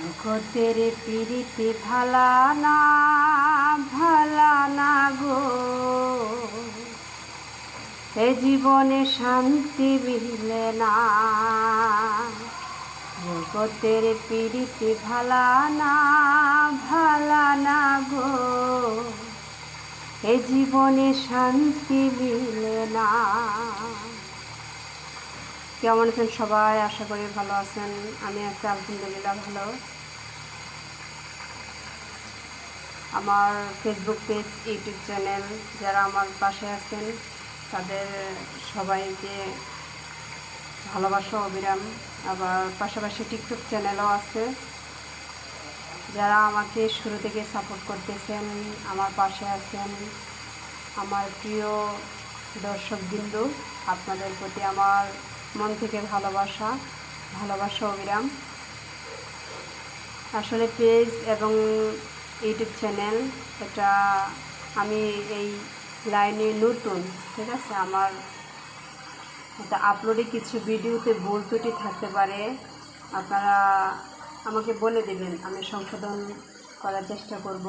জগতের পিড়িতে ভালা না ভালা না গো। এ জীবনে শান্তি মিলে না। জগতের পিড়িতে ভালা না ভালা না গো। এ জীবনে শান্তি মিলে না। কেমন আছেন সবাই আশা করি ভালো আছেন। আমি আছি, আলহামদুলিল্লাহ, ভালো। আমার ফেসবুক পেজ ইউটিউব চ্যানেল যারা আমার পাশে আছেন, তাদের সবাইকে ভালোবাসা অবিরাম। আবার পাশাপাশি টিকটক চ্যানেলও আছে। যারা আমাকে শুরু থেকে সাপোর্ট করতেছেন, আমার পাশে আছেন, আমার প্রিয় দর্শকবৃন্দ, আপনাদের প্রতি আমার মন থেকে ভালোবাসা ভালোবাসা অবিরাম আসলে পেজ এবং ইউটিউব চ্যানেল, এটা আমি এই লাইনে নতুন, ঠিক আছে? আমার এটা আপলোডে কিছু ভিডিওতে ভুল ত্রুটি থাকতে পারে। আপনারা আমাকে বলে দেবেন, আমি সংশোধন করার চেষ্টা করব।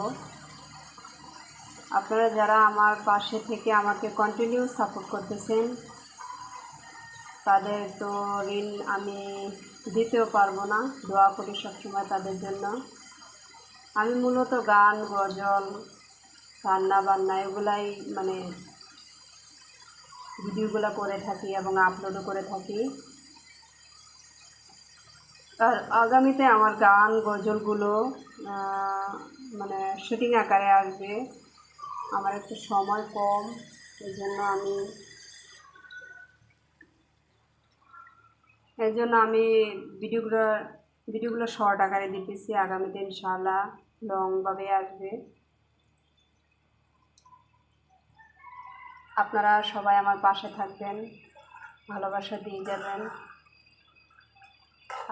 আপনারা যারা আমার পাশে থেকে আমাকে কন্টিনিউ সাপোর্ট করতেছেন তাদের তো ঋণ আমি দিতেও পারব না, দোয়া করি সবসময় তাদের জন্য। আমি মূলত গান, গজল রান্না বান্না এগুলাই মানে ভিডিওগুলো করে থাকি এবং আপলোডও করে থাকি। আর আগামীতে আমার গান, গজলগুলো মানে শুটিং আকারে আসবে। আমার একটু সময় কম এই জন্য আমি এই জন্য আমি ভিডিওগুলো ভিডিওগুলো শর্ট আকারে দিতেছি আগামীতে ইনশাআল্লাহ লংভাবে আসবে। আপনারা সবাই আমার পাশে থাকবেন, ভালোবাসা দিয়ে যাবেন।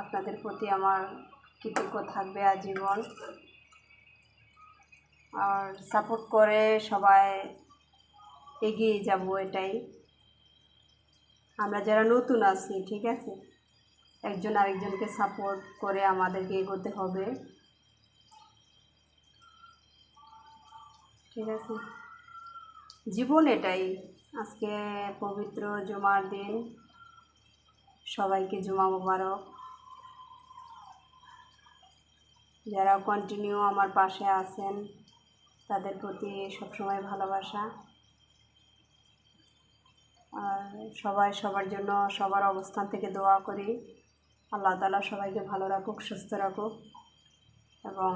আপনাদের প্রতি আমার কৃতজ্ঞ থাকবে আজীবন। আর সাপোর্ট করে সবাই এগিয়ে যাব এটাই। আমরা যারা নতুন আছি, ঠিক আছে? একজন আরেকজনকে সাপোর্ট করে আমাদেরকে এগোতে হবে। ঠিক আছে? জীবন এটাই। আজকে পবিত্র জুমার দিন। সবাইকে জুমা মোবারক। যারা কন্টিনিউ আমার পাশে আছেন, তাদের প্রতি সবসময় ভালোবাসা। আর সবাই সবার জন্য সবার অবস্থান থেকে দোয়া করি। আল্লাহ তালা সবাইকে ভালো রাখুক, সুস্থ রাখুক এবং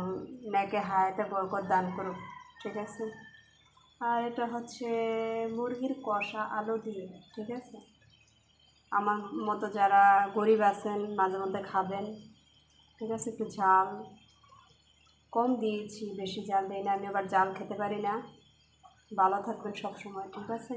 নেকে হায়াতে বরকত দান করুক, ঠিক আছে? আর এটা হচ্ছে মুরগির কষা আলু দিয়ে, ঠিক আছে? আমার মতো যারা গরিব আছেন, মাঝে মধ্যে খাবেন, ঠিক আছে? একটু ঝাল কম দিয়েছি, বেশি জাল দিই না, আমি আবার জাল খেতে পারি না। ভালো থাকবেন সব সময় ঠিক আছে?